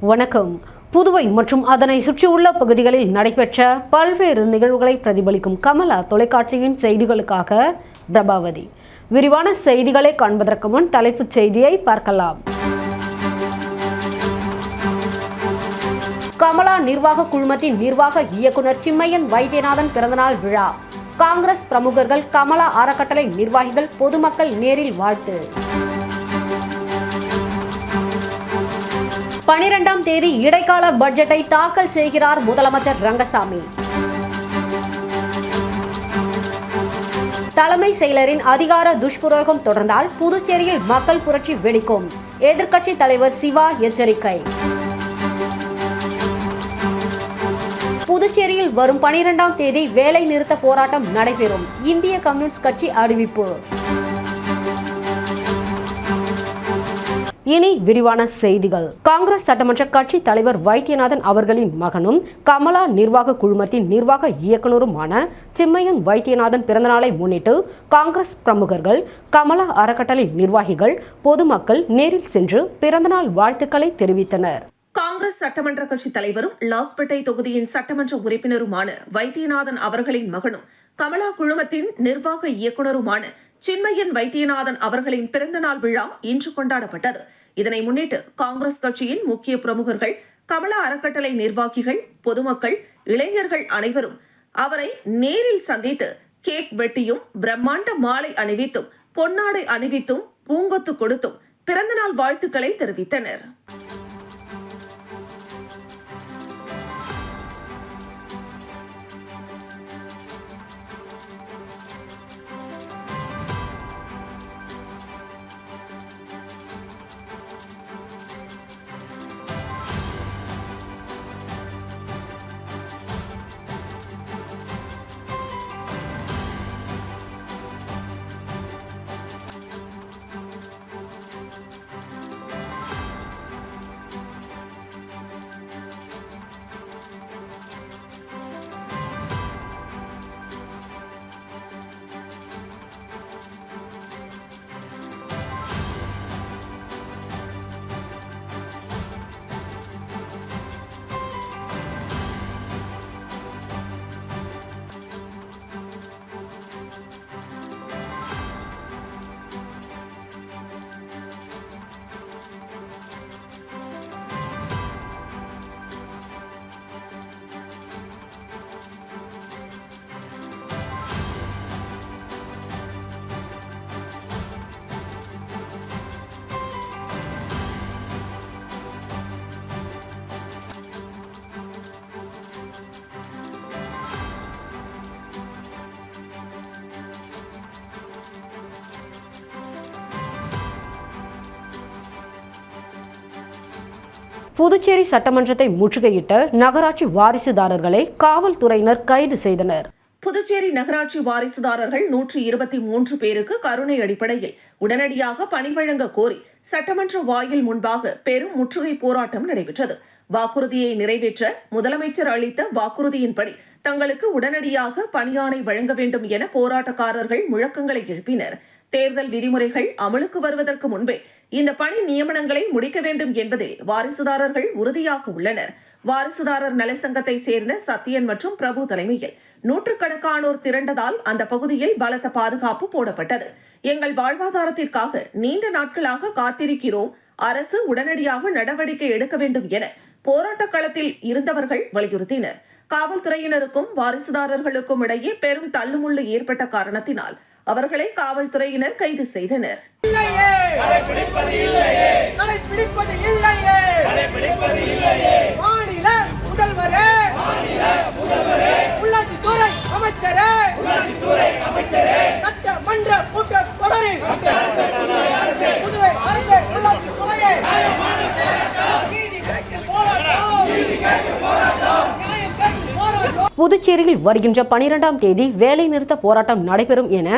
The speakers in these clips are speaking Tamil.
வணக்கம். புதுவை மற்றும் அதனை சுற்றியுள்ள பகுதிகளில் நடைபெற்ற பல்வேறு நிகழ்வுகளை பிரதிபலிக்கும் கமலா தொலைக்காட்சியின் செய்திகளுக்காக பிரபாவதி. விரிவான செய்திகளை காண்பதற்கு முன் தலைப்புச் செய்தியை பார்க்கலாம். கமலா நிர்வாக குழுமத்தின் நிர்வாக இயக்குனர் சிம்மையன் வைத்தியநாதன் பிறந்தநாள் விழா. காங்கிரஸ் பிரமுகர்கள் கமலா அறக்கட்டளை நிர்வாகிகள் பொதுமக்கள் நேரில் வாழ்த்து. பனிரெண்டாம் தேதி இடைக்கால பட்ஜெட்டை தாக்கல் செய்கிறார் முதலமைச்சர் ரங்கசாமி. தலைமை செயலரின் அதிகார துஷ்பிரயோகம் தொடர்ந்தால் புதுச்சேரியில் மக்கள் புரட்சி வெடிக்கும். எதிர்க்கட்சி தலைவர் சிவா எச்சரிக்கை. புதுச்சேரியில் வரும் பனிரெண்டாம் தேதி வேலை நிறுத்த போராட்டம் நடைபெறும். இந்திய கம்யூனிஸ்ட் கட்சி அறிவிப்பு. இனி விரிவான செய்திகள். காங்கிரஸ் சட்டமன்ற கட்சி தலைவர் வைத்தியநாதன் அவர்களின் மகனும் கமலா நிர்வாக குழுமத்தின் நிர்வாக இயக்குனருமான சிம்மையன் வைத்தியநாதன் பிறந்தநாளை முன்னிட்டு காங்கிரஸ் பிரமுகர்கள் கமலா அறக்கட்டளை நிர்வாகிகள் பொதுமக்கள் நேரில் சென்று பிறந்தநாள் வாழ்த்துக்களை தெரிவித்தனர். காங்கிரஸ் சட்டமன்ற கட்சி தலைவரும் லாஸ்பேட்டை தொகுதியின் சட்டமன்ற உறுப்பினருமான வைத்தியநாதன் அவர்களின் மகனும் கமலா குழுமத்தின் நிர்வாக இயக்குனருமான சின்மயன் வைத்தியநாதன் அவர்களின் பிறந்தநாள் விழா இன்று கொண்டாடப்பட்டது. இதனை முன்னிட்டு காங்கிரஸ் கட்சியின் முக்கிய பிரமுகர்கள் கமல அறக்கட்டளை நிர்வாகிகள் பொதுமக்கள் இளைஞர்கள் அனைவரும் அவரை நேரில் சந்தித்து கேக் வெட்டியும் பிரம்மாண்ட மாலை அணிவித்தும் பொன்னாடை அணிவித்தும் பூங்கொத்து கொடுத்தும் பிறந்தநாள் வாழ்த்துக்களை தெரிவித்தனர். புதுச்சேரி சட்டமன்றத்தை முற்றுகையிட்ட நகராட்சி வாரிசுதாரர்களை காவல்துறையினர் கைது செய்தனர். புதுச்சேரி நகராட்சி வாரிசுதாரர்கள் நூற்றி இருபத்தி மூன்று பேருக்கு கருணை அடிப்படையில் உடனடியாக பணி வழங்க கோரி சட்டமன்ற வாயில் முன்பாக பெரும் முற்றுகை போராட்டம் நடைபெற்றது. வாக்குறுதியை நிறைவேற்ற முதலமைச்சர் அளித்த வாக்குறுதியின்படி தங்களுக்கு உடனடியாக பணியாணை வழங்க வேண்டும் என போராட்டக்காரர்கள் முழக்கங்களை எழுப்பினர். தேர்தல் விதிமுறைகள் அமலுக்கு வருவதற்கு முன்பே இந்த பணி நியமனங்களை முடிக்க வேண்டும் என்பதில் வாரிசுதாரர்கள் உறுதியாக உள்ளனர். வாரிசுதாரர் நலச்சங்கத்தை சேர்ந்த சத்யன் மற்றும் பிரபு தலைமையில் நூற்றுக்கணக்கானோர் திரண்டதால் அந்த பகுதியில் பலத்த பாதுகாப்பு போடப்பட்டது. எங்கள் வாழ்வாதாரத்திற்காக நீண்ட நாட்களாக காத்திருக்கிறோம். அரசு உடனடியாக நடவடிக்கை எடுக்க வேண்டும் என போராட்ட களத்தில் இருந்தவர்கள் வலியுறுத்தினர். காவல்துறையினருக்கும் வாரிசுதாரர்களுக்கும் இடையே பெரும் தள்ளுமுள்ளு ஏற்பட்ட காரணத்தினால் அவர்களை காவல்துறையினர் கைது செய்தனர். மாநில முதல்வரே! உள்ளாட்சித்துறை அமைச்சரே! உள்ளாட்சித்துறை அமைச்சரே! சட்டமன்ற கூட்டத் தொடரில் புதுவை அரசு உள்ளாட்சித்துறையே! நீதி கேட்டு போராட்டம்! புதுச்சேரியில் வருகின்ற பனிரெண்டாம் தேதி வேலைநிறுத்த போராட்டம் நடைபெறும் என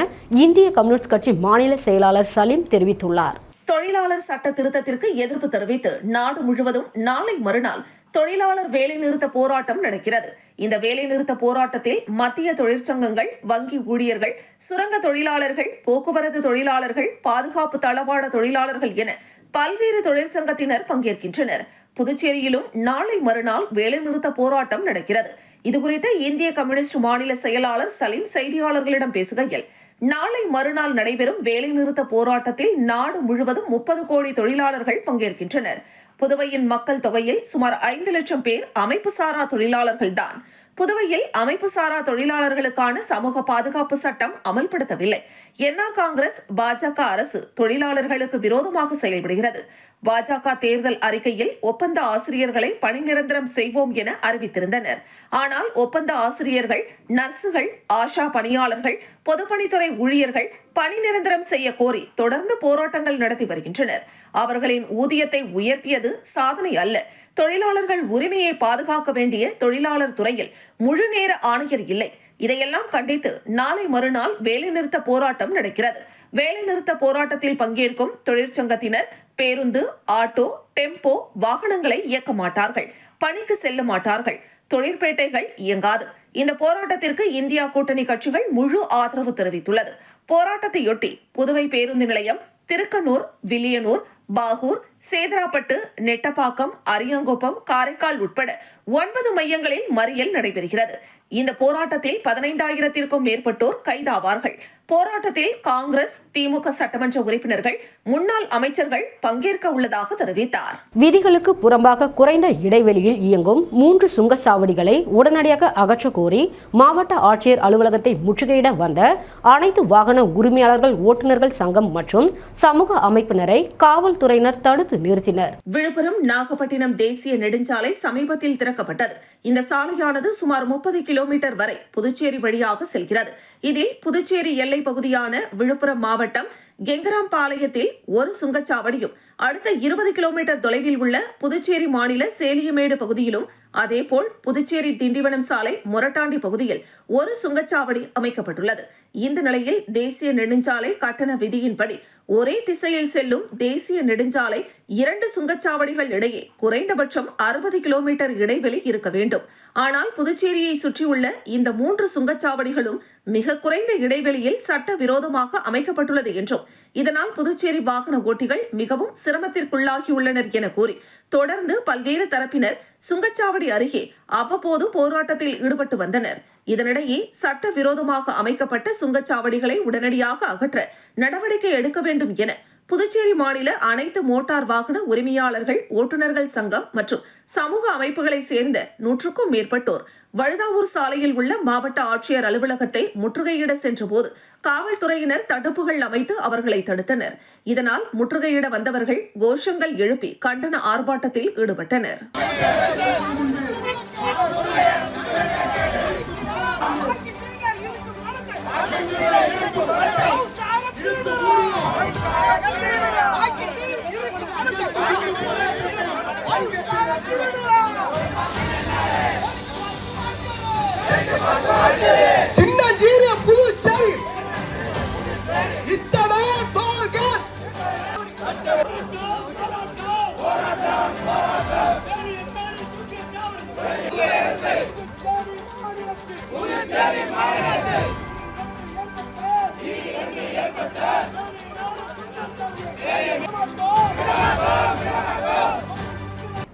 இந்திய கம்யூனிஸ்ட் கட்சி மாநில செயலாளர் சலீம் தெரிவித்துள்ளார். தொழிலாளர் சட்ட திருத்தத்திற்கு எதிர்ப்பு தெரிவித்து நாடு முழுவதும் நாளை மறுநாள் தொழிலாளர் வேலைநிறுத்த போராட்டம் நடக்கிறது. இந்த வேலைநிறுத்த போராட்டத்தில் மத்திய தொழிற்சங்கங்கள் வங்கி ஊழியர்கள் சுரங்க தொழிலாளர்கள் போக்குவரத்து தொழிலாளர்கள் பாதுகாப்பு தளவாட தொழிலாளர்கள் என பல்வேறு தொழிற்சங்கத்தினர் பங்கேற்கின்றனர். புதுச்சேரியிலும் நாளை மறுநாள் வேலைநிறுத்த போராட்டம் நடக்கிறது. இதுகுறித்து இந்திய கம்யூனிஸ்ட் மாநில செயலாளர் சலீம் செய்தியாளர்களிடம் பேசுகையில் நாளை மறுநாள் நடைபெறும் வேலைநிறுத்த போராட்டத்தில் நாடு முழுவதும் முப்பது கோடி தொழிலாளர்கள் பங்கேற்கின்றனர். புதுவையின் மக்கள் தொகையில் சுமார் ஐந்து லட்சம் பேர் அமைப்பு சாரா தொழிலாளர்கள்தான் புதுவையில் அமைப்பு சாரா தொழிலாளர்களுக்கான சமூக பாதுகாப்பு சட்டம் அமல்படுத்தவில்லை. என்ஆர் காங்கிரஸ் பாஜக அரசு தொழிலாளர்களுக்கு விரோதமாக செயல்படுகிறது. பாஜக தேர்தல் அறிக்கையில் ஒப்பந்த ஆசிரியர்களை பணி நிரந்தரம் செய்வோம் என அறிவித்திருந்தனர். ஆனால் ஒப்பந்த ஆசிரியர்கள் நர்சுகள் ஆஷா பணியாளர்கள் பொதுப்பணித்துறை ஊழியர்கள் பணி நிரந்தரம் செய்ய கோரி தொடர்ந்து போராட்டங்கள் நடத்தி வருகின்றனர். அவர்களின் ஊதியத்தை உயர்த்தியது சாதனை அல்ல. தொழிலாளர்கள் உரிமையை பாதுகாக்க வேண்டிய தொழிலாளர் துறையில் முழு நேர ஆணையர் இல்லை. இதையெல்லாம் கண்டித்து நாளை மறுநாள் வேலைநிறுத்த போராட்டம் நடக்கிறது. வேலைநிறுத்த போராட்டத்தில் பங்கேற்கும் தொழிற்சங்கத்தினர் பேருந்து ஆட்டோ டெம்போ வாகனங்களை இயக்க மாட்டார்கள். பணிக்கு செல்ல மாட்டார்கள். தொழிற்பேட்டைகள் இயங்காது. இந்த போராட்டத்திற்கு இந்தியா கூட்டணி கட்சிகள் முழு ஆதரவு தெரிவித்துள்ளது. போராட்டத்தையொட்டி புதுவை பேருந்து நிலையம் திருக்கனூர் வில்லியனூர் பாகூர் சேதராப்பட்டு நெட்டப்பாக்கம் அரியங்குப்பம் காரைக்கால் உட்பட ஒன்பது மையங்களில் மறியல் நடைபெறுகிறது. இந்த போராட்டத்தில் பதினைந்தாயிரத்திற்கும் மேற்பட்டோர் கைதாவார்கள். போராட்டத்தில் காங்கிரஸ் திமுக சட்டமன்ற உறுப்பினர்கள் முன்னாள் அமைச்சர்கள் பங்கேற்க உள்ளதாக தெரிவித்தார். விதிகளுக்கு புறம்பாக குறைந்த இடைவெளியில் இயங்கும் மூன்று சுங்கச்சாவடிகளை உடனடியாக அகற்றக் கோரி மாவட்ட ஆட்சியர் அலுவலகத்தை முற்றுகையிட வந்த அனைத்து வாகன உரிமையாளர்கள் ஓட்டுநர்கள் சங்கம் மற்றும் சமூக அமைப்பினரை காவல்துறையினர் தடுத்து நிறுத்தினர். விழுப்புரம் நாகப்பட்டினம் தேசிய நெடுஞ்சாலை சமீபத்தில் திறக்கப்பட்டது. இந்த சாலையானது சுமார் முப்பது கிலோமீட்டர் வரை புதுச்சேரி வழியாக செல்கிறது. இதில் புதுச்சேரி எல்லை பகுதியான விழுப்புரம் மாவட்டம் கெங்கராம்பாளையத்தில் ஒரு சுங்கச்சாவடியும் அடுத்த இருபது கிலோமீட்டர் தொலைவில் உள்ள புதுச்சேரி மாநில சேலியமேடு பகுதியிலும் அதேபோல் புதுச்சேரி திண்டிவனம் சாலை மொரட்டாண்டி பகுதியில் ஒரு சுங்கச்சாவடி அமைக்கப்பட்டுள்ளது. இந்த நிலையில் தேசிய நெடுஞ்சாலை கட்டண விதியின்படி ஒரே திசையில் செல்லும் தேசிய நெடுஞ்சாலை இரண்டு சுங்கச்சாவடிகள் இடையே குறைந்தபட்சம் அறுபது கிலோமீட்டர் இடைவெளி இருக்க வேண்டும். ஆனால் புதுச்சேரியை சுற்றியுள்ள இந்த மூன்று சுங்கச்சாவடிகளும் மிக குறைந்த இடைவெளியில் சட்டவிரோதமாக அமைக்கப்பட்டுள்ளது என்றும் இதனால் புதுச்சேரி வாகன ஓட்டிகள் மிகவும் சிரமத்திற்குள்ளாகியுள்ளனர் என கூறி தொடர்ந்து பல்வேறு தரப்பினர் சுங்கச்சாவடி அருகே அவ்வப்போது போராட்டத்தில் ஈடுபட்டு வந்தனர். இதனிடையே சட்ட விரோதமாக அமைக்கப்பட்ட சுங்கச்சாவடிகளை உடனடியாக அகற்ற நடவடிக்கை எடுக்க வேண்டும் என புதுச்சேரி மாநில அனைத்து மோட்டார் வாகன உரிமையாளர்கள் ஓட்டுநர்கள் சங்கம் மற்றும் சமூக அமைப்புகளை சேர்ந்த நூற்றுக்கும் மேற்பட்டோர் வழுதாவூர் சாலையில் உள்ள மாவட்ட ஆட்சியர் அலுவலகத்தை முற்றுகையிட சென்றபோது காவல்துறையினர் தடுப்புகள் அமைத்து அவர்களை தடுத்தனர். இதனால் முற்றுகையிட வந்தவர்கள் கோஷங்கள் எழுப்பி கண்டன ஆர்ப்பாட்டத்தில் ஈடுபட்டனர்.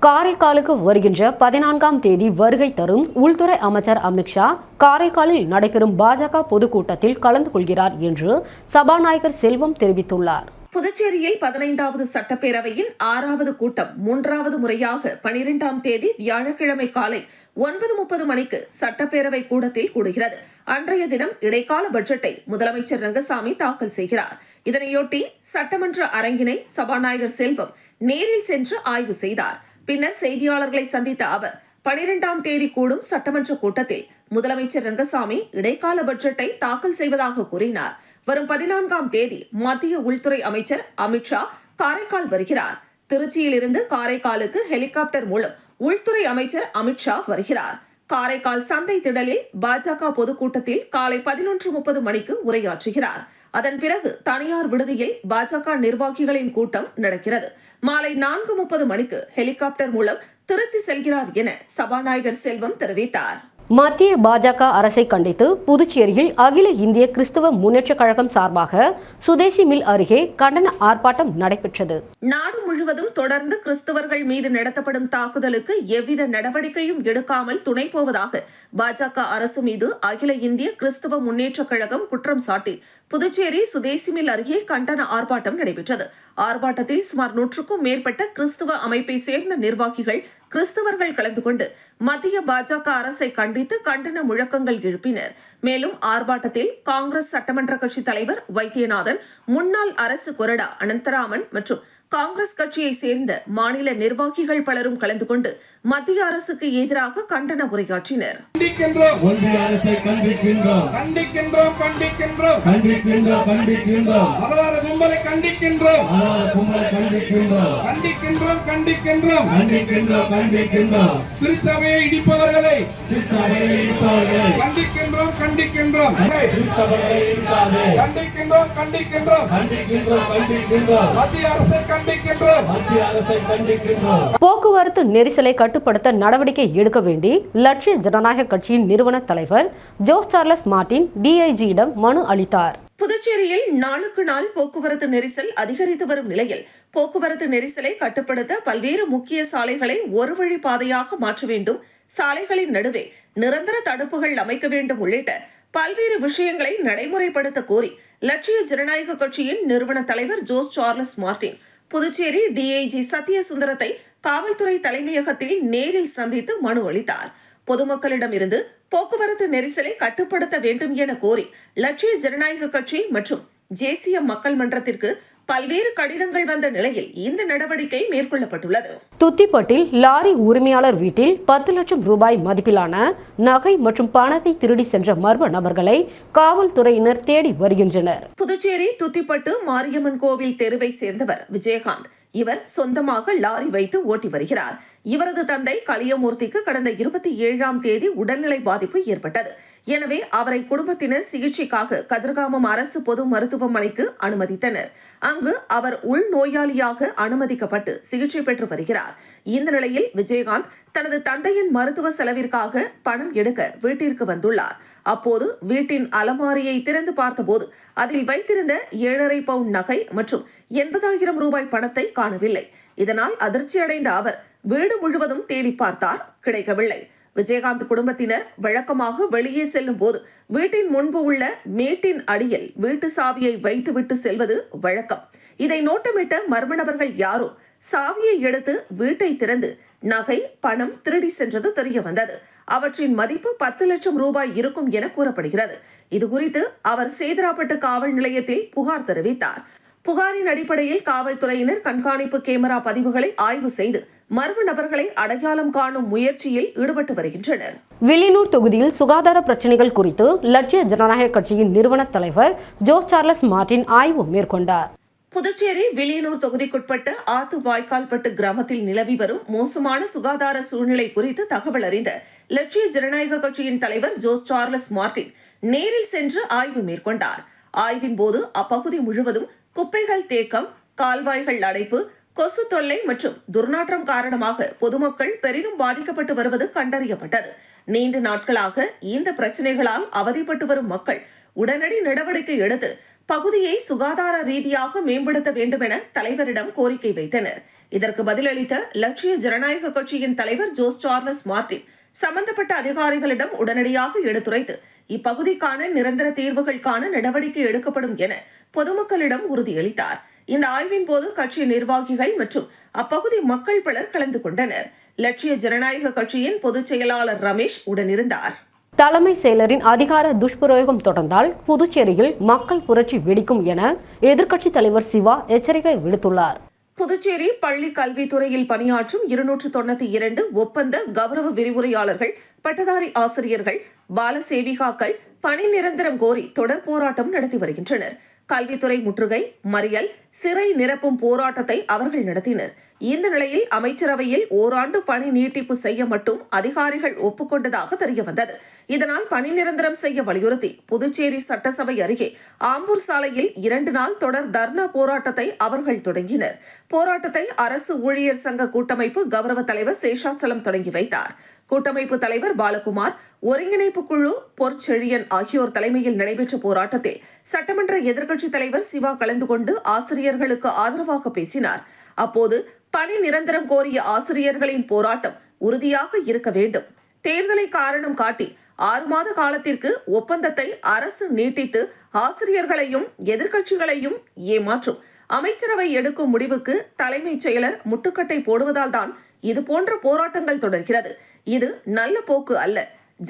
காரைக்காலுக்கு வருகின்ற பதினான்காம் தேதி வருகை தரும் உள்துறை அமைச்சர் அமித்ஷா காரைக்காலில் நடைபெறும் பாஜக பொதுக்கூட்டத்தில் கலந்து கொள்கிறார் என்று சபாநாயகர் செல்வம் தெரிவித்துள்ளார். புதுச்சேரியில் பதினைந்தாவது சட்டப்பேரவையின் ஆறாவது கூட்டம் மூன்றாவது முறையாக பனிரெண்டாம் தேதி வியாழக்கிழமை காலை ஒன்பது முப்பது மணிக்கு சட்டப்பேரவை கூடத்தில் கூடுகிறது. அன்றைய தினம் இடைக்கால பட்ஜெட்டை முதலமைச்சர் ரங்கசாமி தாக்கல் செய்கிறார். இதனையொட்டி சட்டமன்ற அரங்கினை சபாநாயகர் செல்வம் நேரில் சென்று ஆய்வு செய்தார். பின்னர் செய்தியாளர்களை சந்தித்த அவர் பனிரெண்டாம் தேதி கூடும் சட்டமன்ற கூட்டத்தில் முதலமைச்சர் ரங்கசாமி இடைக்கால பட்ஜெட்டை தாக்கல் செய்வதாக கூறினார். வரும் பதினான்காம் தேதி மத்திய உள்துறை அமைச்சர் அமித்ஷா காரைக்கால் வருகிறார். திருச்சியிலிருந்து காரைக்காலுக்கு ஹெலிகாப்டர் மூலம் உள்துறை அமைச்சர் அமித்ஷா வருகிறார். காரைக்கால் சந்தை திடலில் பாஜக பொதுக்கூட்டத்தில் காலை பதினொன்று முப்பது மணிக்கு உரையாற்றுகிறார். அதன் பிறகு தனியார் விடுதியில் பாஜக நிர்வாகிகளின் கூட்டம் நடக்கிறது. மாலை நான்கு முப்பது மணிக்கு ஹெலிகாப்டர் மூலம் திருச்சி செல்கிறார் என சபாநாயகர் செல்வம் தெரிவித்தார். மத்திய பாஜக அரசை கண்டித்து புதுச்சேரியில் அகில இந்திய கிறிஸ்தவ முன்னேற்றக் கழகம் சார்பாக சுதேசி மில் அருகே கண்டன ஆர்ப்பாட்டம் நடைபெற்றது. நாடு முழுவதும் முழுவதும் தொடர்ந்து கிறிஸ்தவர்கள் மீது நடத்தப்படும் தாக்குதலுக்கு எவ்வித நடவடிக்கையும் எடுக்காமல் துணை போவதாக பாஜக அரசு மீது அகில இந்திய கிறிஸ்தவ முன்னேற்றக் கழகம் குற்றம் சாட்டி புதுச்சேரி சுதேசிமில் அருகே கண்டன ஆர்ப்பாட்டம் நடைபெற்றது. ஆர்ப்பாட்டத்தில் சுமார் நூற்றுக்கும் மேற்பட்ட கிறிஸ்துவ அமைப்பை சேர்ந்த நிர்வாகிகள் கிறிஸ்தவர்கள் கலந்து கொண்டு மத்திய பாஜக அரசை கண்டித்து கண்டன முழக்கங்கள் எழுப்பினர். மேலும் ஆர்ப்பாட்டத்தில் காங்கிரஸ் சட்டமன்ற கட்சித் தலைவர் வைத்தியநாதன் முன்னாள் அரசு கொறடா அனந்தராமன் மற்றும் காங்கிரஸ் கட்சியை சேர்ந்த மாநில நிர்வாகிகள் பலரும் கலந்து கொண்டு மத்திய அரசுக்கு எதிராக கண்டன உரையாற்றினர். கண்டிக்கின்றோம். ஒன்றிய அரசை கண்டிக்கின்றோம். கண்டிக்கின்றோம் கண்டிக்கின்றோம். கண்டிக்கின்றோம் கண்டிக்கின்றோம். மகளார கும்பலை கண்டிக்கின்றோம். அதாவது கும்பலை கண்டிக்கின்றோம். கண்டிக்கின்றோம் கண்டிக்கின்றோம். கண்டிக்கின்றோம் கண்டிக்கின்றோம். திருச்சபையை இடிப்பவர்களை. இடிப்பவர்களை. கண்டிக்கின்றோம் கண்டிக்கின்றோம். சிற்சபையை இடிக்காதே. கண்டிக்கின்றோம் கண்டிக்கின்றோம். கண்டிக்கின்றோம் கண்டிக்கின்றோம் மத்திய அரசை கண்டிக்கின்றோம். மத்திய அரசை கண்டிக்கின்றோம். போக்குவரத்து நெரிசலை கட்டுப்படுத்த நடவடிக்கை எடுக்க வேண்டி லட்சிய ஜனநாயக கட்சியின் நிறுவன தலைவர் ஜோஸ் சார்லஸ் மார்டின் டிஐஜியிடம் மனு அளித்தார். புதுச்சேரியில் நாளுக்கு நாள் போக்குவரத்து நெரிசல் அதிகரித்து வரும் நிலையில் போக்குவரத்து நெரிசலை கட்டுப்படுத்த பல்வேறு முக்கிய சாலைகளை ஒரு வழி பாதையாக மாற்ற வேண்டும். சாலைகளின் நடுவே நிரந்தர தடுப்புகள் அமைக்க வேண்டும் உள்ளிட்ட பல்வேறு விஷயங்களை நடைமுறைப்படுத்த கோரி லட்சிய ஜனநாயக கட்சியின் நிறுவன தலைவர் Jose Charles Martin Puducherry DIG சத்யசுந்தரத்தை காவல்துறை தலைமையகத்தில் நேரில் சந்தித்து மனு அளித்தார். பொதுமக்களிடமிருந்து போக்குவரத்து நெரிசலை கட்டுப்படுத்த வேண்டும் என கோரி லட்சிய ஜனநாயக கட்சி மற்றும் தேசிய மக்கள் மன்றத்திற்கு பல்வேறு கடிதங்கள் வந்த நிலையில் இந்த நடவடிக்கை மேற்கொள்ளப்பட்டுள்ளது. துத்திப்பட்டில் லாரி உரிமையாளர் வீட்டில் பத்து லட்சம் ரூபாய் மதிப்பிலான நகை மற்றும் பணத்தை திருடி சென்ற மர்ம நபர்களை காவல்துறையினர் தேடி வருகின்றனர். புதுச்சேரி துத்திப்பட்டு மாரியம்மன் கோவில் தெருவை சேர்ந்தவர் விஜயகாந்த். இவர் சொந்தமாக லாரி வைத்து ஓட்டி வருகிறார். இவரது தந்தை கலியமூர்த்திக்கு கடந்த இருபத்தி ஏழாம் தேதி உடல்நிலை பாதிப்பு ஏற்பட்டது. எனவே அவரை குடும்பத்தினர் சிகிச்சைக்காக கதிர்காமம் அரசு பொது மருத்துவமனைக்கு அனுமதித்தனர். அங்கு அவர் உள்நோயாளியாக அனுமதிக்கப்பட்டு சிகிச்சை பெற்று வருகிறார். இந்த நிலையில் விஜயகாந்த் தனது தந்தையின் மருத்துவ செலவிற்காக பணம் எடுக்க வீட்டிற்கு வந்துள்ளார். அப்போது வீட்டின் அலமாரியை திறந்து பார்த்தபோது அதில் வைத்திருந்த ஏழரை பவுண்ட் நகை மற்றும் எண்பதாயிரம் ரூபாய் பணத்தை காணவில்லை. இதனால் அதிர்ச்சியடைந்த அவர் வீடு முழுவதும் தேடி பார்த்தார். கிடைக்கவில்லை. விஜயகாந்த் குடும்பத்தினர் வழக்கமாக வெளியே செல்லும் போது வீட்டின் முன்பு உள்ள மேட்டின் அடியில் வீட்டு சாவியை வைத்துவிட்டு செல்வது வழக்கம். இதை நோட்டமிட்ட மர்ம நபர்கள் யாரோ சாவியை எடுத்து வீட்டை திறந்து நகை பணம் திருடி சென்றது தெரிய வந்தது. அவற்றின் மதிப்பு பத்து லட்சம் ரூபாய் இருக்கும் என கூறப்படுகிறது. இதுகுறித்து அவர் சேதராப்பட்டு காவல் நிலையத்தில் புகார் தெரிவித்தார். புகாரின் அடிப்படையில் காவல்துறையினர் கண்காணிப்பு கேமரா பதிவுகளை ஆய்வு செய்து மர்ம நபர்களை அடையாளம் காணும் முயற்சியில் ஈடுபட்டு வருகின்றனர். வில்லியனூர் தொகுதியில் சுகாதார பிரச்சனைகள் குறித்து லட்சிய ஜனநாயக கட்சியின் நிறுவன தலைவர் ஜோஸ் சார்லஸ் மார்டின் ஆய்வு மேற்கொண்டார். புதுச்சேரி வில்லியனூர் தொகுதிக்குட்பட்ட ஆத்து வாய்க்கால்பட்டு கிராமத்தில் நிலவி வரும் மோசமான சுகாதார சூழ்நிலை குறித்து தகவல் அறிந்த லட்சிய ஜனநாயக கட்சியின் தலைவர் ஜோஸ் சார்லஸ் மார்டின் நேரில் சென்று ஆய்வு மேற்கொண்டார். ஆய்வின் போது அப்பகுதி முழுவதும் குப்பைகள் தேக்கம் கால்வாய்கள் அடைப்பு கொசு தொல்லை மற்றும் துர்நாற்றம் காரணமாக பொதுமக்கள் பெரிதும் பாதிக்கப்பட்டு வருவது கண்டறியப்பட்டது. நீண்ட நாட்களாக இந்த பிரச்சனைகளால் அவதிப்பட்டு வரும் மக்கள் உடனடி நடவடிக்கை எடுத்து பகுதியை சுகாதார ரீதியாக மேம்படுத்த வேண்டும் என தலைவரிடம் கோரிக்கை வைத்தனர். இதற்கு பதிலளித்த லட்சிய ஜனநாயக கட்சியின் தலைவர் ஜோஸ் சார்லஸ் மார்டின் சம்பந்தப்பட்ட அதிகாரிகளிடம் உடனடியாக எடுத்துரைத்து இப்பகுதிக்கான நிரந்தர தீர்வுகள் காண நடவடிக்கை எடுக்கப்படும் என பொதுமக்களிடம் உறுதியளித்தார். இந்த ஆய்வின் போது கட்சி நிர்வாகிகள் மற்றும் அப்பகுதி மக்கள் பலர் கலந்து கொண்டனர். லட்சிய ஜனநாயக கட்சியின் பொதுச் செயலாளர் ரமேஷ் உடனிருந்தார். தலைமை செயலரின் அதிகார துஷ்பிரயோகம் தொடர்ந்தால் புதுச்சேரியில் மக்கள் புரட்சி வெடிக்கும் என எதிர்க்கட்சித் தலைவர் சிவா எச்சரிக்கை விடுத்துள்ளார். புதுச்சேரி பள்ளி கல்வித்துறையில் பணியாற்றும் இருநூற்று தொண்ணூத்தி இரண்டு ஒப்பந்த கௌரவ விரிவுரையாளர்கள் பட்டதாரி ஆசிரியர்கள் பாலசேவிகாக்கள் பணி நிரந்தரம் கோரி தொடர் போராட்டம் நடத்தி வருகின்றனர். கல்வித்துறை முற்றுகை மறியல் சிறை நிரப்பும் போராட்டத்தை அவர்கள் நடத்தினர். இந்த நிலையில் அமைச்சரவையில் ஓராண்டு பணி நீட்டிப்பு செய்ய மட்டும் அதிகாரிகள் ஒப்புக்கொண்டதாக தெரிய வந்தது. இதனால் பணி நிரந்தரம் செய்ய வலியுறுத்தி புதுச்சேரி சட்டசபை அருகே ஆம்பூர் சாலையில் இரண்டு நாள் தொடர் தர்ணா போராட்டத்தை அவர்கள் தொடங்கினர். போராட்டத்தை அரசு ஊழியர் சங்க கூட்டமைப்பு கௌரவ தலைவர் சேஷாசலம் தொடங்கி வைத்தார். கூட்டமைப்பு தலைவர் பாலகுமார் ஒருங்கிணைப்பு குழு பொற்செழியன் ஆகியோர் தலைமையில் நடைபெற்ற போராட்டத்தில் சட்டமன்ற எதிர்க்கட்சித் தலைவர் சிவா கலந்து கொண்டு ஆசிரியர்களுக்கு ஆதரவாக பேசினார். அப்போது பணி நிரந்தரம் கோரிய ஆசிரியர்களின் போராட்டம் உறுதியாக இருக்க வேண்டும். தேர்தலை காரணம் காட்டி ஆறு மாத காலத்திற்கு ஒப்பந்தத்தை அரசு நீட்டித்து ஆசிரியர்களையும் எதிர்க்கட்சிகளையும் ஏமாற்றும். அமைச்சரவை எடுக்கும் முடிவுக்கு தலைமைச் செயலர் முட்டுக்கட்டை போடுவதால் தான் இது போன்ற போராட்டங்கள் தொடர்கிறது. இது நல்ல போக்கு அல்ல.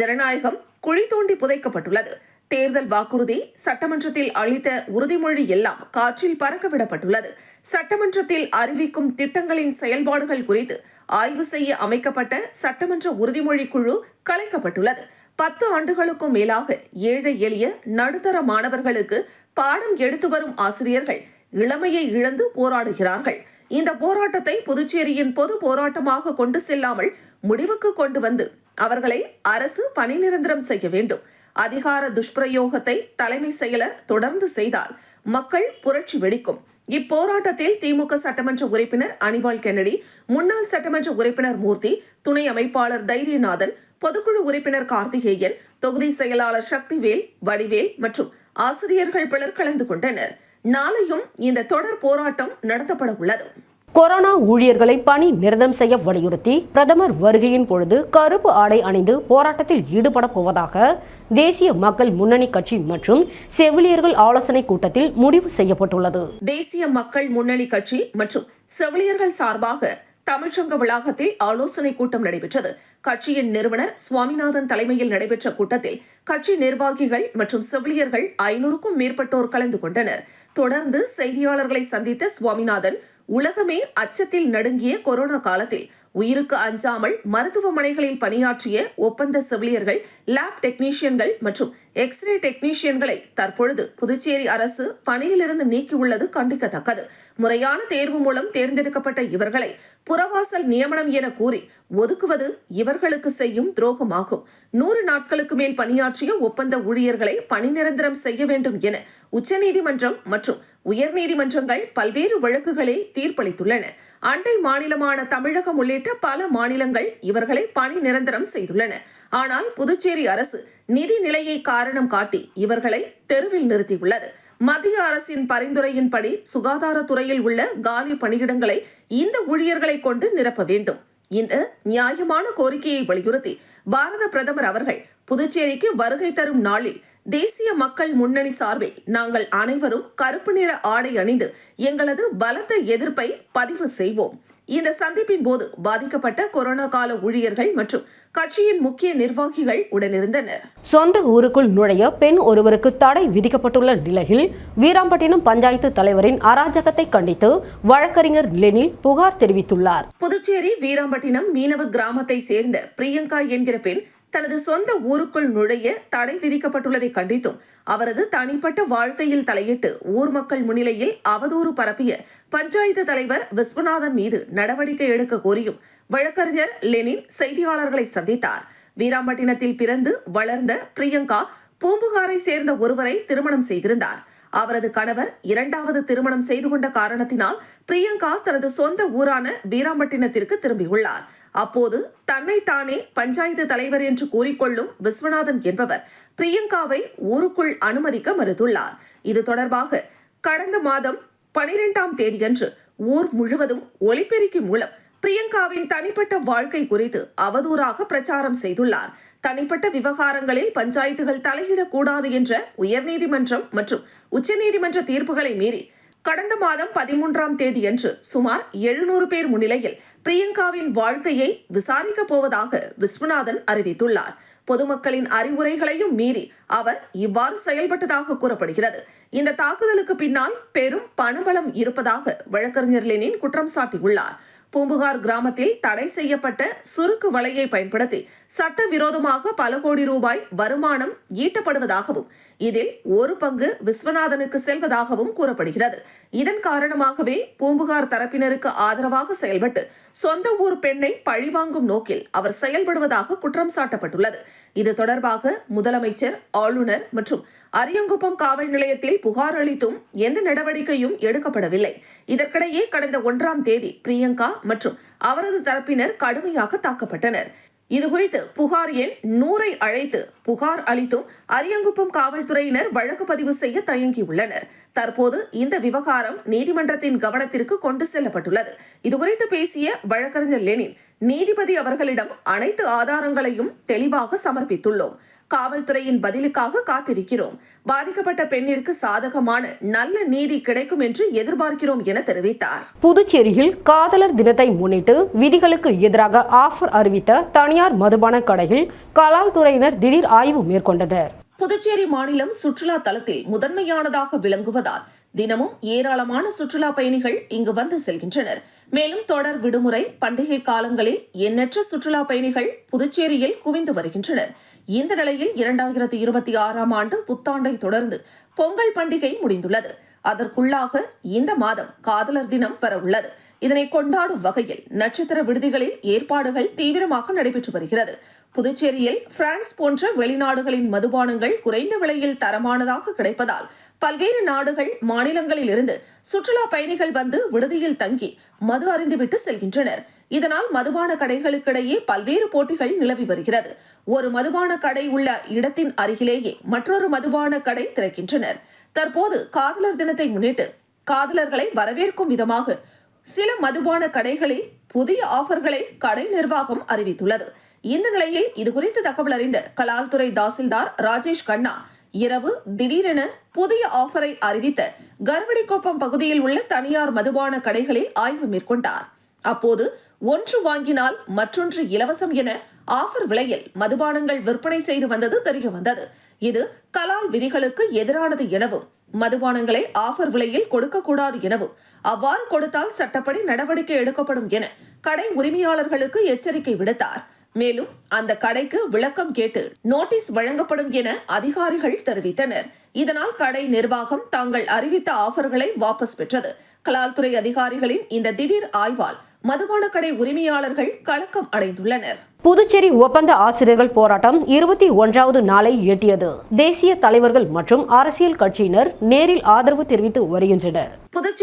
ஜனநாயகம் குழி தோண்டி புதைக்கப்பட்டுள்ளது. தேர்தல் வாக்குறுதி சட்டமன்றத்தில் அளித்த உறுதிமொழி எல்லாம் காற்றில் பறக்க விடப்பட்டுள்ளது. சட்டமன்றத்தில் அறிவிக்கும் திட்டங்களின் செயல்பாடுகள் குறித்து ஆய்வு செய்ய அமைக்கப்பட்ட சட்டமன்ற உறுதிமொழி குழு கலைக்கப்பட்டுள்ளது. பத்து ஆண்டுகளுக்கும் மேலாக ஏழை எளிய நடுத்தர மாணவர்களுக்கு பாடம் எடுத்து வரும் ஆசிரியர்கள் இளமையை இழந்து போராடுகிறார்கள். இந்த போராட்டத்தை புதுச்சேரியின் பொது போராட்டமாக கொண்டு செல்லாமல் முடிவுக்கு கொண்டு வந்து அவர்களை அரசு பணி நிரந்தரம் செய்ய வேண்டும். அதிகார துஷ்பிரயோகத்தை தலைமை செயலர் தொடர்ந்து செய்தால் மக்கள் புரட்சி வெடிக்கும். இப்போராட்டத்தில் திமுக சட்டமன்ற உறுப்பினர் அனிபால் கென்னடி முன்னாள் சட்டமன்ற உறுப்பினர் மூர்த்தி துணை அமைப்பாளர் தைரியநாதன் பொதுக்குழு உறுப்பினர் கார்த்திகேயன் தொகுதி செயலாளர் சக்திவேல் வடிவேல் மற்றும் ஆசிரியர்கள் பலர் கலந்து கொண்டனர். நாளையும் இந்த தொடர் போராட்டம் நடத்தப்பட உள்ளது. கொரோனா ஊழியர்களை பணி நிரந்தரம் செய்ய வலியுறுத்தி பிரதமர் வருகையின் பொழுது கருப்பு ஆடை அணிந்து போராட்டத்தில் ஈடுபட போவதாக தேசிய மக்கள் முன்னணி கட்சி மற்றும் செவிலியர்கள் ஆலோசனை கூட்டத்தில் முடிவு செய்யப்பட்டுள்ளது. தேசிய மக்கள் முன்னணி கட்சி மற்றும் செவிலியர்கள் சார்பாக தமிழ்ச்சங்க வளாகத்தில் ஆலோசனை கூட்டம் நடைபெற்றது. கட்சியின் நிறுவனர் சுவாமிநாதன் தலைமையில் நடைபெற்ற கூட்டத்தில் கட்சி நிர்வாகிகள் மற்றும் செவிலியர்கள் ஐநூறுக்கும் மேற்பட்டோர் கலந்து கொண்டனர். தொடர்ந்து செய்தியாளர்களை சந்தித்த சுவாமிநாதன் உலகமே அச்சத்தில் நடுங்கிய கொரோனா காலத்தில் உயிருக்கு அஞ்சாமல் மருத்துவமனைகளில் பணியாற்றிய ஒப்பந்த செவிலியர்கள் லேப் டெக்னீஷியன்கள் மற்றும் எக்ஸ்ரே டெக்னீஷியன்களை தற்பொழுது புதுச்சேரி அரசு பணியிலிருந்து நீக்கியுள்ளது கண்டிக்கத்தக்கது. முறையான தேர்வு மூலம் தேர்ந்தெடுக்கப்பட்ட இவர்களை புறவாசல் நியமனம் என கூறி ஒதுக்குவது இவர்களுக்கு செய்யும் துரோகமாகும். நூறு நாட்களுக்கு மேல் பணியாற்றிய ஒப்பந்த ஊழியர்களை பணி நிரந்தரம் செய்ய வேண்டும் என உச்சநீதிமன்றம் மற்றும் உயர்நீதிமன்றங்கள் பல்வேறு வழக்குகளில் தீர்ப்பளித்துள்ளன. அண்டை மாநிலமான தமிழகம் உள்ளிட்ட பல மாநிலங்கள் இவர்களை பணி நிரந்தரம் செய்துள்ளன. ஆனால் புதுச்சேரி அரசு நிதி நிலையை காரணம் காட்டி இவர்களை தெருவில் நிறுத்தியுள்ளது. மத்திய அரசின் பரிந்துரையின்படி சுகாதாரத்துறையில் உள்ள காலி பணியிடங்களை இந்த ஊழியர்களை கொண்டு நிரப்ப வேண்டும். இந்த நியாயமான கோரிக்கையை வலியுறுத்தி பாரத பிரதமர் அவர்கள் புதுச்சேரிக்கு வருகை தரும் நாளில் தேசிய மக்கள் முன்னணி சார்பில் நாங்கள் அனைவரும் கருப்பு நிற ஆடை அணிந்து எங்களது பலத்த எதிர்ப்பை பதிவு செய்வோம். இந்த சந்திப்பின் போது பாதிக்கப்பட்ட கொரோனா கால ஊழியர்கள் மற்றும் கட்சியின் முக்கிய நிர்வாகிகள் உடனிருந்தனர். சொந்த ஊருக்குள் நுழைய பெண் ஒருவருக்கு தடை விதிக்கப்பட்டுள்ள நிலையில் வீராம்பட்டினம் பஞ்சாயத்து தலைவரின் அராஜகத்தை கண்டித்து வழக்கறிஞர் லெனில் புகார் தெரிவித்துள்ளார். புதுச்சேரி வீராம்பட்டினம் மீனவ கிராமத்தை சேர்ந்த பிரியங்கா என்கிற பெண் தனது சொந்த ஊருக்குள் நுழைய தடை விதிக்கப்பட்டுள்ளதை கண்டித்தும் அவரது தனிப்பட்ட வாழ்க்கையில் தலையிட்டு ஊர் மக்கள் முன்னிலையில் அவதூறு பரப்பிய பஞ்சாயத்து தலைவர் விஸ்வநாதன் மீது நடவடிக்கை எடுக்க கோரியும் வழக்கறிஞர் லெனின் செய்தியாளர்களை சந்தித்தார். வீராம்பட்டினத்தில் பிறந்து வளர்ந்த பிரியங்கா பூம்புகாரை சேர்ந்த ஒருவரை திருமணம் செய்திருந்தார். அவரது கணவர் இரண்டாவது திருமணம் செய்து கொண்ட காரணத்தினால் பிரியங்கா தனது சொந்த ஊரான வீராம்பட்டினத்திற்கு திரும்பியுள்ளார். அப்போது தன்னை தானே பஞ்சாயத்து தலைவர் என்று கூறிக்கொள்ளும் விஸ்வநாதன் என்பவர் பிரியங்காவை ஊருக்குள் அனுமதிக்க மறுத்துள்ளார். இது தொடர்பாக கடந்த மாதம் பனிரெண்டாம் தேதியன்று ஊர் முழுவதும் ஒலிபெருக்கி மூலம் பிரியங்காவின் தனிப்பட்ட வாழ்க்கை குறித்து அவதூறாக பிரச்சாரம் செய்துள்ளார். தனிப்பட்ட விவகாரங்களில் பஞ்சாயத்துகள் தலையிடக்கூடாது என்ற உயர்நீதிமன்றம் மற்றும் உச்சநீதிமன்ற தீர்ப்புகளை மீறி கடந்த மாதம் பதிமூன்றாம் தேதியன்று சுமார் எழுநூறு பேர் முன்னிலையில் பிரியங்காவின் வாழ்க்கையை விசாரிக்கப் போவதாக விஸ்வநாதன் அறிவித்துள்ளார். பொதுமக்களின் அறிவுரைகளையும் மீறி அவர் இவ்வாறு செயல்பட்டதாக கூறப்படுகிறது. இந்த தாக்குதலுக்கு பின்னால் பெரும் பணபலம் இருப்பதாக வழக்கறிஞர் லெனின் குற்றம் சாட்டியுள்ளார். பூம்புகார் கிராமத்தில் தடை செய்யப்பட்ட சுருக்கு வலையை பயன்படுத்தி சட்டவிரோதமாக பல கோடி ரூபாய் வருமானம் ஈட்டப்படுவதாகவும் இதில் ஒரு பங்கு விஸ்வநாதனுக்கு செல்வதாகவும் கூறப்படுகிறது. இதன் காரணமாகவே பூம்புகார் தரப்பினருக்கு ஆதரவாக செயல்பட்டு சொந்த ஊர் பெண்ணை பழிவாங்கும் நோக்கில் அவர் செயல்படுவதாக குற்றம் சாட்டப்பட்டுள்ளது. இது தொடர்பாக முதலமைச்சர் ஆளுநர் மற்றும் அரியங்குப்பம் காவல் நிலையத்தில் புகார் அளித்தும் எந்த நடவடிக்கையும் எடுக்கப்படவில்லை. இதற்கிடையே கடந்த ஒன்றாம் தேதி பிரியங்கா மற்றும் அவரது தரப்பினர் கடுமையாக தாக்கப்பட்டனர். இதுகுறித்து புகார் எண் நூறை அழைத்து புகார் அளித்தும் அரியங்குப்பம் காவல்துறையினர் வழக்கு பதிவு செய்ய தயங்கியுள்ளனர். தற்போது இந்த விவகாரம் நீதிமன்றத்தின் கவனத்திற்கு கொண்டு செல்லப்பட்டுள்ளது. இதுகுறித்து பேசிய வழக்கறிஞர் லெனின் நீதிபதி அவர்களிடம் அனைத்து ஆதாரங்களையும் தெளிவாக சமர்ப்பித்துள்ளோம். காவல்துறையின் பதிலுக்காக காத்திருக்கிறோம். பாதிக்கப்பட்ட பெண்ணிற்கு சாதகமான நல்ல நீதி கிடைக்கும் என்று எதிர்பார்க்கிறோம் என தெரிவித்தார். புதுச்சேரியில் காதலர் தினத்தை முன்னிட்டு விதிகளுக்கு எதிராக ஆஃபர் அறிவித்த தனியார் மதுபான கடையில் கலால்துறையினர் திடீர் ஆய்வு மேற்கொண்டனர். புதுச்சேரி மாநிலம் சுற்றுலா தலத்தில் முதன்மையானதாக விளங்குவதால் தினமும் ஏராளமான சுற்றுலா பயணிகள் இங்கு வந்து செல்கின்றனர். மேலும் தொடர் விடுமுறை பண்டிகை காலங்களில் எண்ணற்ற சுற்றுலா பயணிகள் புதுச்சேரியில் குவிந்து வருகின்றனர். இந்த நிலையில் இரண்டாயிரத்தி இருபத்தி ஆறாம் ஆண்டு புத்தாண்டை தொடர்ந்து பொங்கல் பண்டிகை முடிந்துள்ளது. அதற்குள்ளாக இந்த மாதம் காதலர் தினம் பெற உள்ளது. இதனை கொண்டாடும் வகையில் நட்சத்திர விடுதிகளில் ஏற்பாடுகள் தீவிரமாக நடைபெற்று வருகிறது. புதுச்சேரியில் பிரான்ஸ் போன்ற வெளிநாடுகளின் மதுபானங்கள் குறைந்த விலையில் தரமானதாக கிடைப்பதால் பல்வேறு நாடுகள் மாநிலங்களில் இருந்து சுற்றுலா பயணிகள் வந்து விடுதியில் தங்கி மது அருந்திவிட்டு செல்கின்றனர். இதனால் மதுபான கடைகளுக்கிடையே பல்வேறு போட்டிகள் நிலவி வருகிறது. ஒரு மதுபான கடை உள்ள இடத்தின் அருகிலேயே மற்றொரு மதுபான கடை திறக்கின்றனர். தற்போது காதலர் தினத்தை முன்னிட்டு காதலர்களை வரவேற்கும் விதமாக சில மதுபான கடைகளில் புதிய ஆஃபர்களை கடை நிர்வாகம் அறிவித்துள்ளது. இந்த நிலையில் இதுகுறித்து தகவல் அறிந்த கலால்துறை தாசில்தார் ராஜேஷ் கண்ணா இரவு திடீரென புதிய ஆஃபரை அறிவித்த கர்வடிக்கோப்பம் பகுதியில் உள்ள தனியார் மதுபான கடைகளில் ஆய்வு மேற்கொண்டார். அப்போது ஒன்று வாங்கினால் மற்றொன்று இலவசம் என ஆஃபர் விலையில் மதுபானங்கள் விற்பனை செய்து வந்தது தெரிய வந்தது. இது கலால் விதிகளுக்கு எதிரானது எனவும் மதுபானங்களை ஆஃபர் விலையில் கொடுக்கக்கூடாது எனவும் அவ்வாறு கொடுத்தால் சட்டப்படி நடவடிக்கை எடுக்கப்படும் என கடை உரிமையாளர்களுக்கு எச்சரிக்கை விடுத்தார். மேலும் அந்த கடைக்கு விளக்கம் கேட்டு நோட்டீஸ் வழங்கப்படும் என அதிகாரிகள் தெரிவித்தனர். இதனால் கடை நிர்வாகம் தாங்கள் அறிவித்த ஆஃபர்களை வாபஸ் பெற்றது. கலால்துறை அதிகாரிகளின் இந்த திடீர் ஆய்வால் மதுபான கடை உரிமையாளர்கள் கலக்கம் அடைந்துள்ளனர். புதுச்சேரி ஒப்பந்த ஆசிரியர்கள் போராட்டம் இருபத்தி ஒன்றாவது நாளை எட்டியது. தேசிய தலைவர்கள் மற்றும் அரசியல் கட்சியினர் நேரில் ஆதரவு தெரிவித்து வருகின்றனர்.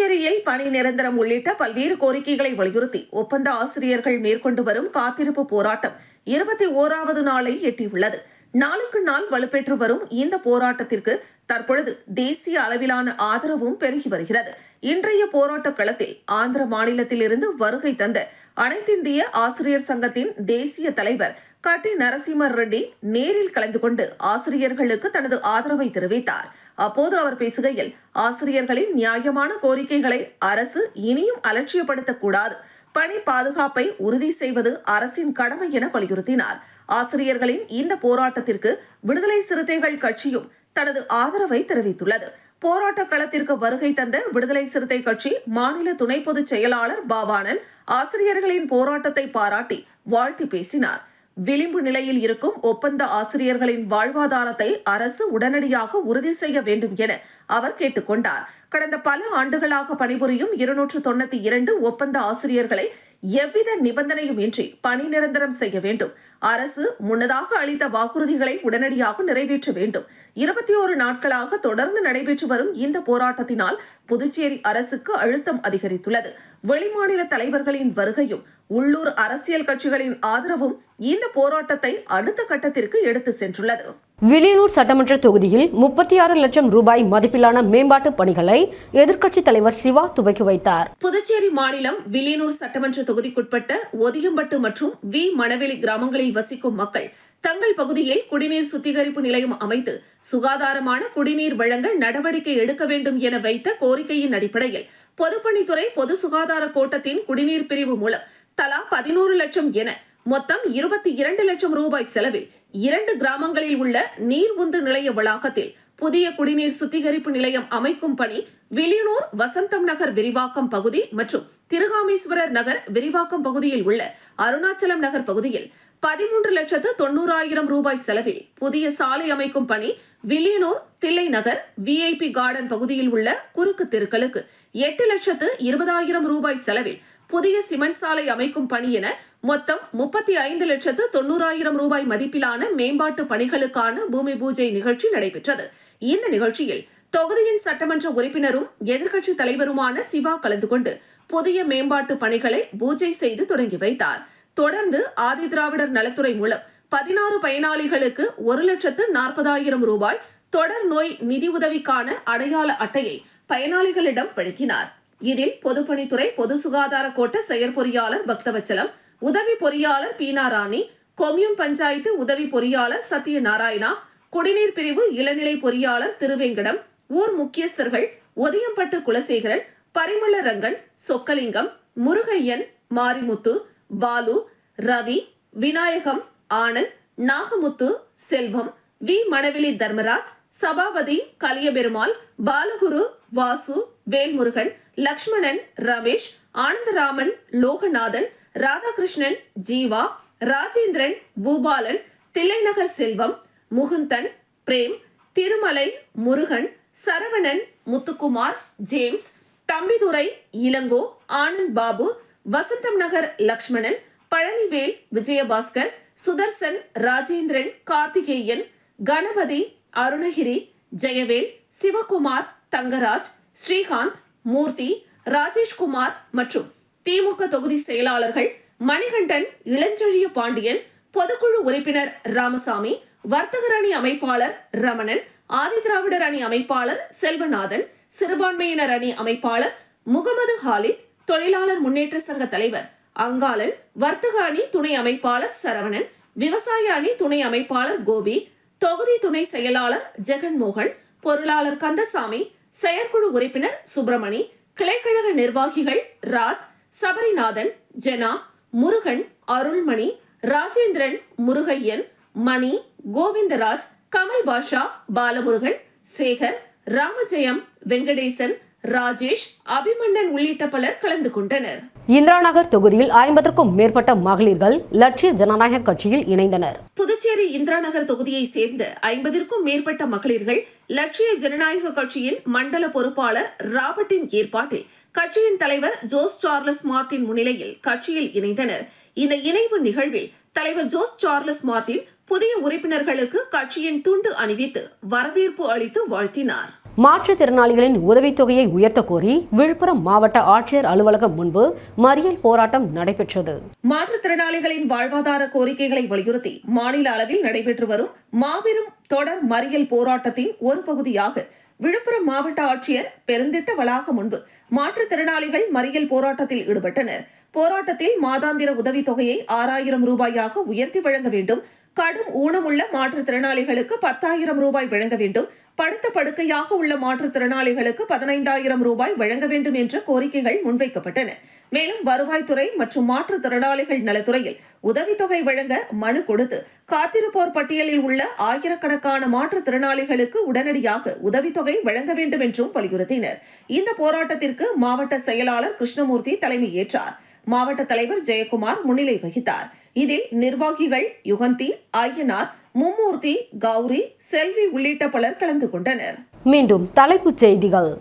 புதுச்சேரியில் பணி நிரந்தரம் உள்ளிட்ட பல்வேறு கோரிக்கைகளை வலியுறுத்தி ஒப்பந்த ஆசிரியர்கள் மேற்கொண்டு வரும் காத்திருப்பு போராட்டம் இருபத்தி ஓராவது நாளை எட்டியுள்ளது. நாளுக்கு நாள் வலுப்பெற்று வரும் இந்த போராட்டத்திற்கு தற்பொழுது தேசிய அளவிலான ஆதரவும் பெருகி வருகிறது. இன்றைய போராட்ட களத்தில் ஆந்திர மாநிலத்திலிருந்து வருகை தந்த அனைத்திந்திய ஆசிரியர் சங்கத்தின் தேசிய தலைவர் கட்டி நரசிம்மர் ரெட்டி நேரில் கலந்து கொண்டு ஆசிரியர்களுக்கு தனது ஆதரவை தெரிவித்தார். அப்போது அவர் பேசுகையில் ஆசிரியர்களின் நியாயமான கோரிக்கைகளை அரசு இனியும் அலட்சியப்படுத்தக்கூடாது. பணி பாதுகாப்பை உறுதி செய்வது அரசின் கடமை என வலியுறுத்தினார். ஆசிரியர்களின் இந்த போராட்டத்திற்கு விடுதலை சிறுத்தைகள் கட்சியும் தனது ஆதரவை தெரிவித்துள்ளது. போராட்ட களத்திற்கு வருகை தந்த விடுதலை சிறுத்தை கட்சி மாநில துணை பொதுச் செயலாளர் பாவானன் ஆசிரியர்களின் போராட்டத்தை பாராட்டி வாழ்த்தி பேசினார். விளிம்பு நிலையில் இருக்கும் ஒப்பந்த ஆசிரியர்களின் வாழ்வாதாரத்தை அரசு உடனடியாக உறுதி செய்ய வேண்டும் என அவர் கேட்டுக்கொண்டார். கடந்த பல ஆண்டுகளாக பணிபுரியும் இருநூற்று தொண்ணூத்தி இரண்டு ஒப்பந்த ஆசிரியர்களை எவ்வித நிபந்தனையும் இன்றி பணி நிரந்தரம் செய்ய வேண்டும். அரசு முன்னதாக அளித்த வாக்குறுதிகளை உடனடியாக நிறைவேற்ற வேண்டும். இருபத்தி ஓரு நாட்களாக தொடர்ந்து நடைபெற்று வரும் இந்த போராட்டத்தினால் புதுச்சேரி அரசுக்கு அழுத்தம் அதிகரித்துள்ளது. வெளிமாநில தலைவர்களின் வருகையும் உள்ளூர் அரசியல் கட்சிகளின் ஆதரவும் இந்த போராட்டத்தை அடுத்த கட்டத்திற்கு எடுத்து சென்றுள்ளது. வில்லியனூர் சட்டமன்ற தொகுதியில் முப்பத்தி ஆறு லட்சம் ரூபாய் மதிப்பிலான மேம்பாட்டு பணிகளை எதிர்க்கட்சித் தலைவர் சிவா துவக்கி வைத்தார். புதுச்சேரி மாநிலம் வில்லியனூர் சட்டமன்ற தொகுதிக்குட்பட்ட ஒதியம்பட்டு மற்றும் வி. மணவெளி கிராமங்களில் வசிக்கும் மக்கள் தங்கள் பகுதியில் குடிநீர் சுத்திகரிப்பு நிலையம் அமைத்து சுகாதாரமான குடிநீர் வழங்க நடவடிக்கை எடுக்க வேண்டும் என வைத்த கோரிக்கையின் அடிப்படையில் பொதுப்பணித்துறை பொது சுகாதார கோட்டத்தின் குடிநீர் பிரிவு மூலம் தலா பதினோரு லட்சம் என மொத்தம் இருபத்தி இரண்டு லட்சம் ரூபாய் செலவில் இரண்டு கிராமங்களில் உள்ள நீர் உந்து நிலைய வளாகத்தில் புதிய குடிநீர் சுத்திகரிப்பு நிலையம் அமைக்கும் பணி வில்லியனூர் வசந்தம் நகர் விரிவாக்கம் பகுதி மற்றும் திருகாமேஸ்வரர் நகர் விரிவாக்கம் பகுதியில் உள்ள அருணாச்சலம் நகர் பகுதியில் பதிமூன்று லட்சத்து தொண்ணூறாயிரம் ரூபாய் செலவில் புதிய சாலை அமைக்கும் பணி வில்லியனூர் தில்லை நகர் விஐபி கார்டன் பகுதியில் உள்ள குறுக்கு தெருக்களுக்கு எட்டு லட்சத்து இருபதாயிரம் ரூபாய் செலவில் புதிய சிமெண்ட் சாலை அமைக்கும் பணி என மொத்தம் முப்பத்தி ஐந்து லட்சத்து தொண்ணூறாயிரம் ரூபாய் மதிப்பிலான மேம்பாட்டு பணிகளுக்கான பூமி பூஜை நிகழ்ச்சி நடைபெற்றது. இந்த நிகழ்ச்சியில் தொகுதியின் சட்டமன்ற உறுப்பினரும் எதிர்க்கட்சி தலைவருமான சிவா கலந்து கொண்டு புதிய மேம்பாட்டு பணிகளை பூஜை செய்து தொடங்கி வைத்தார். தொடர்ந்து ஆதி திராவிடர் நலத்துறை மூலம் பதினாறு பயனாளிகளுக்கு ஒரு லட்சத்து நாற்பதாயிரம் ரூபாய் தொடர் நோய் நிதி உதவிக்கான அடையாள அட்டையை பயனாளிகளிடம் வழங்கினார். இதில் பொதுப்பணித்துறை பொது சுகாதார கோட்ட செயற்பொறியாளர் பக்தவச்சலம் உதவி பொறியாளர் பீனா ராணி கொம்யூன் பஞ்சாயத்து உதவி பொறியாளர் சத்யநாராயணா குடிநீர் பிரிவு இளநிலை பொறியாளர் திருவேங்கடம் ஊர் முக்கியஸ்தர்கள் ஒதியம்பட்டு குலசேகரன் பரிமள ரங்கன் சொக்கலிங்கம் முருகையன் மாரிமுத்து பாலு ரவி விநாயகம் ஆனந்த் நாகமுத்து செல்வம் வி. மணவெளி தர்மராஜ் சபாபதி கலியபெருமாள் பாலகுரு வாசு வேல்முருகன் லக்ஷ்மணன் ரமேஷ் ஆனந்தராமன் லோகநாதன் ராதாகிருஷ்ணன் ஜீவா ராஜேந்திரன் பூபாலன் தில்லைநகர் செல்வம் முகுந்தன் பிரேம் திருமலை முருகன் சரவணன் முத்துக்குமார் ஜேம்ஸ் தம்பிதுரை இளங்கோ ஆனந்த் பாபு வசந்தம் நகர் லக்ஷ்மணன் பழனிவேல் விஜயபாஸ்கர் சுதர்சன் ராஜேந்திரன் கார்த்திகேயன் கணபதி அருணகிரி ஜெயவேல் சிவகுமார் தங்கராஜ் ஸ்ரீகாந்த் மூர்த்தி ராஜேஷ்குமார் மற்றும் திமுக தொகுதி செயலாளர்கள் மணிகண்டன் இளஞ்செழிய பாண்டியன் பொதுக்குழு உறுப்பினர் ராமசாமி வர்த்தகர் அணி அமைப்பாளர் ரமணன் ஆதிதிராவிடர் அணி அமைப்பாளர் செல்வநாதன் சிறுபான்மையினர் அணி அமைப்பாளர் முகமது ஹாலித் தொழிலாளர் முன்னேற்ற சங்க தலைவர் அங்காளன் வர்த்தக அணி துணை அமைப்பாளர் சரவணன் விவசாய அணி துணை அமைப்பாளர் கோபி தொகுதி துணை செயலாளர் ஜெகன்மோகன் பொருளாளர் கந்தசாமி செயற்குழு உறுப்பினர் சுப்பிரமணி கிளைக்கழக நிர்வாகிகள் ராஜ் சபரிநாதன் ஜெனா முருகன் அருள்மணி ராஜேந்திரன் முருகையன் மணி கோவிந்தராஜ் கமல் பாஷா பாலமுருகன் சேகர் ராமஜெயம் வெங்கடேசன் ராஜேஷ் அபிமன்னன் உள்ளிட்ட பலர் கலந்து கொண்டனர். இந்திரா நகர் தொகுதியில் ஐம்பதற்கும் மேற்பட்ட மகளிர்கள் லட்சிய ஜனநாயக கட்சியில் இணைந்தனர். புதுச்சேரி இந்திரா நகர் தொகுதியை சேர்ந்த ஐம்பதிற்கும் மேற்பட்ட மகளிர்கள் லட்சிய ஜனநாயக கட்சியின் மண்டல பொறுப்பாளர் ராபர்ட்டின் ஏற்பாட்டில் கட்சியின் தலைவர் ஜோஸ் சார்லஸ் மார்டின் முன்னிலையில் கட்சியில் இணைந்தனர். இந்த இணைவு நிகழ்வில் தலைவர் ஜோஸ் சார்லஸ் மார்டின் புதிய உறுப்பினர்களுக்கு கட்சியின் துண்டு அணிவித்து வரவேற்பு அளித்து வாழ்த்தினார். மாற்றுத்திறனாளிகளின் உதவித்தொகையை உயர்த்த கோரி விழுப்புரம் மாவட்ட ஆட்சியர் அலுவலகம் முன்பு மறியல் போராட்டம் நடைபெற்றது. மாற்றுத்திறனாளிகளின் வாழ்வாதார கோரிக்கைகளை வலியுறுத்தி மாநில அளவில் நடைபெற்று வரும் மாபெரும் தொடர் மறியல் போராட்டத்தின் ஒரு பகுதியாக விழுப்புரம் மாவட்ட ஆட்சியர் பெருந்திட்ட வளாகம் முன்பு மாற்றுத்திறனாளிகள் மறியல் போராட்டத்தில் ஈடுபட்டனர். போராட்டத்தில் மாதாந்திர உதவித்தொகையை ஆறாயிரம் ரூபாயாக உயர்த்தி வழங்க வேண்டும். கடும் ஊனமுள்ள மாற்றுத்திறனாளிகளுக்கு பத்தாயிரம் ரூபாய் வழங்க வேண்டும். படுத்த படுக்கையாக உள்ள மாற்றுத்திறனாளிகளுக்கு பதினைந்தாயிரம் ரூபாய் வழங்க வேண்டும் என்ற கோரிக்கைகள் முன்வைக்கப்பட்டன. மேலும் வருவாய்த்துறை மற்றும் மாற்றுத்திறனாளிகள் நலத்துறையில் உதவித்தொகை வழங்க மனு கொடுத்து காத்திருப்போர் பட்டியலில் உள்ள ஆயிரக்கணக்கான மாற்றுத்திறனாளிகளுக்கு உடனடியாக உதவித்தொகை வழங்க வேண்டும் என்றும் வலியுறுத்தினர். இந்த போராட்டத்திற்கு மாவட்ட செயலாளர் கிருஷ்ணமூர்த்தி தலைமை ஏற்றார் மாவட்ட தலைவர் ஜெயக்குமார் முன்னிலை வகித்தார். இதில் நிர்வாகிகள் யுகந்தி ஐயனார் மும்மூர்த்தி கௌரி செல்வி உள்ளிட்ட பலர் கலந்து கொண்டனர். மீண்டும் தலைப்புச் செய்திகள்.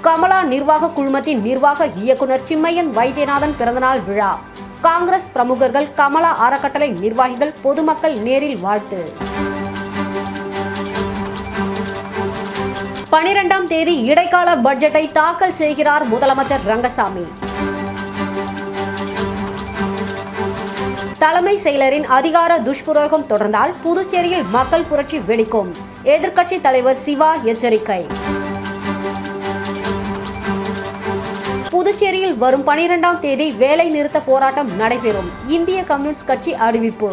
கமலா நிர்வாக குழுமத்தின் நிர்வாக இயக்குனர் சிம்மையன் வைத்தியநாதன் பிறந்தநாள் விழா. காங்கிரஸ் பிரமுகர்கள் கமலா அறக்கட்டளை நிர்வாகிகள் பொதுமக்கள் நேரில் வாழ்த்து. பனிரெண்டாம் தேதி இடைக்கால பட்ஜெட்டை தாக்கல் செய்கிறார் முதலமைச்சர் ரங்கசாமி. தலைமை செயலரின் அதிகார துஷ்பிரயோகம் தொடர்ந்தால் புதுச்சேரியில் மக்கள் புரட்சி வெடிக்கும். எதிர்க்கட்சி தலைவர் சிவா எச்சரிக்கை. புதுச்சேரியில் வரும் பனிரெண்டாம் தேதி வேலை நிறுத்த போராட்டம் நடைபெறும். இந்திய கம்யூனிஸ்ட் கட்சி அறிவிப்பு.